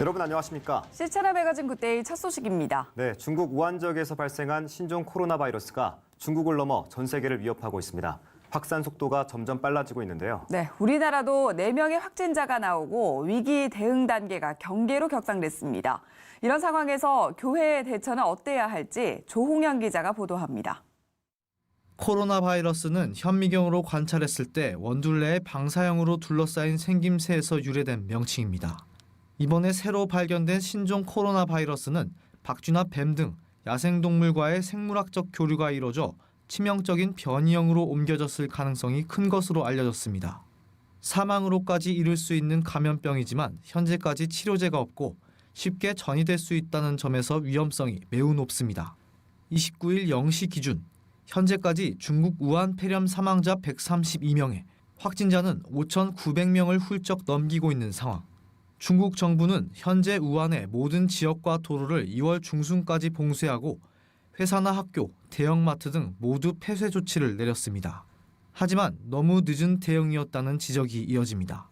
여러분 안녕하십니까? 시체를 매거진 그때의 첫 소식입니다. 네, 중국 우한 지역에서 발생한 신종 코로나 바이러스가 중국을 넘어 전 세계를 위협하고 있습니다. 확산 속도가 점점 빨라지고 있는데요. 네, 우리나라도 4명의 확진자가 나오고 위기 대응 단계가 경계로 격상됐습니다. 이런 상황에서 교회의 대처는 어때야 할지 조홍현 기자가 보도합니다. 코로나 바이러스는 현미경으로 관찰했을 때 원둘레의 방사형으로 둘러싸인 생김새에서 유래된 명칭입니다. 이번에 새로 발견된 신종 코로나 바이러스는 박쥐나 뱀 등 야생동물과의 생물학적 교류가 이뤄져 치명적인 변이형으로 옮겨졌을 가능성이 큰 것으로 알려졌습니다. 사망으로까지 이를 수 있는 감염병이지만 현재까지 치료제가 없고 쉽게 전이될 수 있다는 점에서 위험성이 매우 높습니다. 29일 0시 기준 현재까지 중국 우한 폐렴 사망자 132명에 확진자는 5,900명을 훌쩍 넘기고 있는 상황. 중국 정부는 현재 우한의 모든 지역과 도로를 2월 중순까지 봉쇄하고 회사나 학교, 대형마트 등 모두 폐쇄 조치를 내렸습니다. 하지만 너무 늦은 대응이었다는 지적이 이어집니다.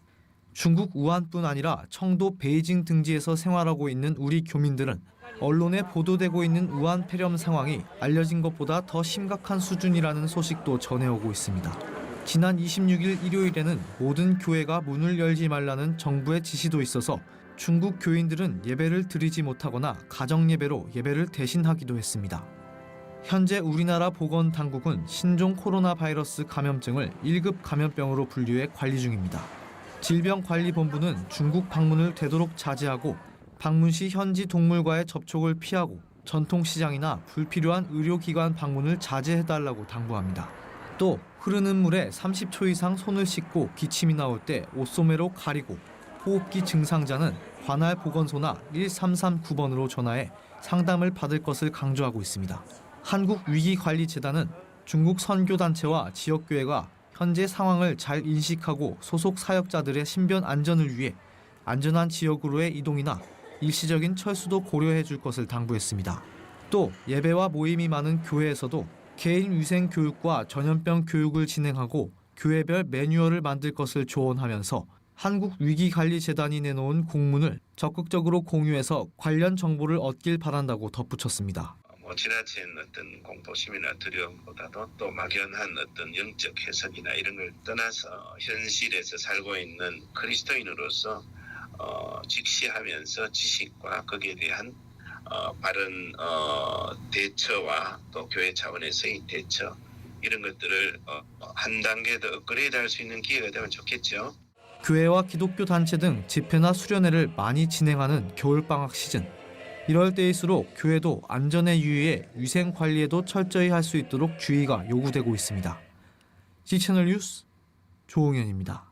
중국 우한뿐 아니라 청도 베이징 등지에서 생활하고 있는 우리 교민들은 언론에 보도되고 있는 우한 폐렴 상황이 알려진 것보다 더 심각한 수준이라는 소식도 전해오고 있습니다. 지난 26일 일요일에는 모든 교회가 문을 열지 말라는 정부의 지시도 있어서 중국 교인들은 예배를 드리지 못하거나 가정 예배로 예배를 대신하기도 했습니다. 현재 우리나라 보건 당국은 신종 코로나 바이러스 감염증을 1급 감염병으로 분류해 관리 중입니다. 질병관리본부는 중국 방문을 되도록 자제하고 방문 시 현지 동물과의 접촉을 피하고 전통시장이나 불필요한 의료기관 방문을 자제해달라고 당부합니다. 또 흐르는 물에 30초 이상 손을 씻고 기침이 나올 때 옷소매로 가리고 호흡기 증상자는 관할 보건소나 1339번으로 전화해 상담을 받을 것을 강조하고 있습니다. 한국위기관리재단은 중국 선교단체와 지역교회가 현재 상황을 잘 인식하고 소속 사역자들의 신변 안전을 위해 안전한 지역으로의 이동이나 일시적인 철수도 고려해 줄 것을 당부했습니다. 또 예배와 모임이 많은 교회에서도 개인 위생 교육과 전염병 교육을 진행하고 교회별 매뉴얼을 만들 것을 조언하면서 한국위기관리재단이 내놓은 공문을 적극적으로 공유해서 관련 정보를 얻길 바란다고 덧붙였습니다. 뭐 지나친 어떤 공포심이나 두려움보다도 또 막연한 어떤 영적 해석이나 이런 걸 떠나서 현실에서 살고 있는 그리스도인으로서 어, 직시하면서 지식과 거기에 대한 어, 바른 어, 대처와 또 교회 차원에서의 대처 이런 것들을 어, 한 단계 더 업그레이드할 수 있는 기회가 되면 좋겠죠. 교회와 기독교 단체 등 집회나 수련회를 많이 진행하는 겨울 방학 시즌. 이럴 때일수록 교회도 안전에 유의해 위생 관리에도 철저히 할 수 있도록 주의가 요구되고 있습니다. C채널 뉴스 조홍현입니다.